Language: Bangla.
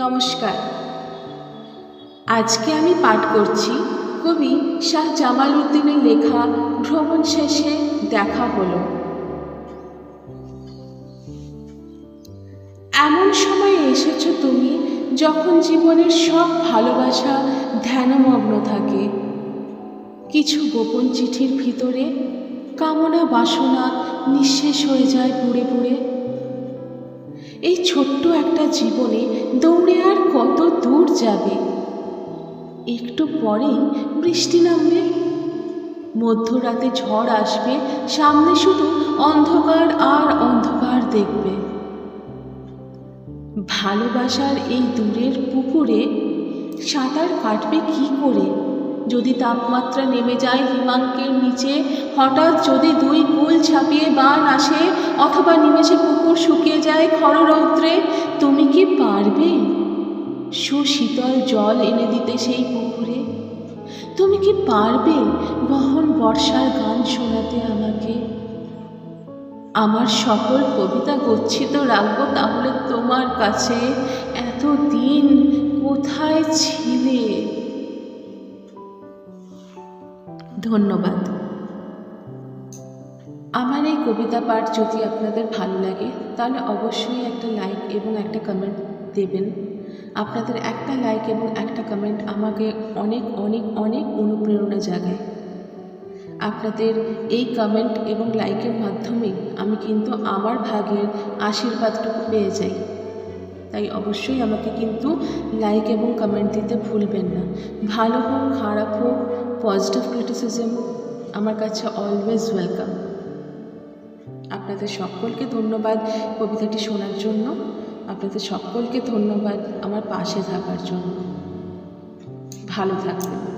নমস্কার। আজকে আমি পাঠ করছি কবি শাহ জামাল উদ্দিনের লেখা ভ্রমণ শেষে দেখা হলো। এমন সময়ে এসেছ তুমি যখন জীবনের সব ভালোবাসা ধ্যানমগ্ন থাকে। কিছু গোপন চিঠির ভিতরে কামনা বাসনা নিঃশেষ হয়ে যায় পুড়ে পুড়ে। এই ছোট্ট একটা জীবনে দৌড়ে আর কত দূর যাবে? একটু পরেই বৃষ্টি নামবে। মধ্যরাতে ঝড় আসবে, সামনে শুধু অন্ধকার আর অন্ধকার দেখবে। ভালোবাসার এই দূরের পুকুরে সাঁতার কাটবে কি করে? যদি তাপমাত্রা নেমে যায় হিমাঙ্কের নিচে, হঠাৎ যদি দুই কুল ছাপিয়ে বান আসে অথবা নিমেষে পুকুর শুকিয়ে যায় খর রৌদ্রে তুমি কি পারবে? সুশীতল জল এনে দিতে সেই পুকুরে। তুমি কি পারবে গহন বর্ষার গান শোনাতে আমাকে? আমার সকল কবিতা গচ্ছিত রাখব তাহলে তোমার কাছে এতদিন কোথায় ছিলে? ধন্যবাদ। আমার এই কবিতা পাঠ যদি আপনাদের ভালো লাগে, তাহলে অবশ্যই একটা লাইক এবং একটা কমেন্ট দেবেন। আপনাদের একটা লাইক এবং একটা কমেন্ট আমাকে অনেক অনেক অনেক অনুপ্রেরণা জাগায়। আপনাদের এই কমেন্ট এবং লাইকের মাধ্যমে আমি কিন্তু আমার ভাগের আশীর্বাদটুকু পেয়ে যাই। তাই অবশ্যই আমাকে কিন্তু লাইক এবং কমেন্ট দিতে ভুলবেন না। ভালো হোক, খারাপ হোক পজিটিভ ক্রিটিসিজম আমার কাছে অলওয়েজ ওয়েলকাম আপনাদের সকলকে ধন্যবাদ কবিতাটি শোনার জন্য। আপনাদের সকলকে ধন্যবাদ আমার পাশে থাকার জন্য। ভালো থাকবেন।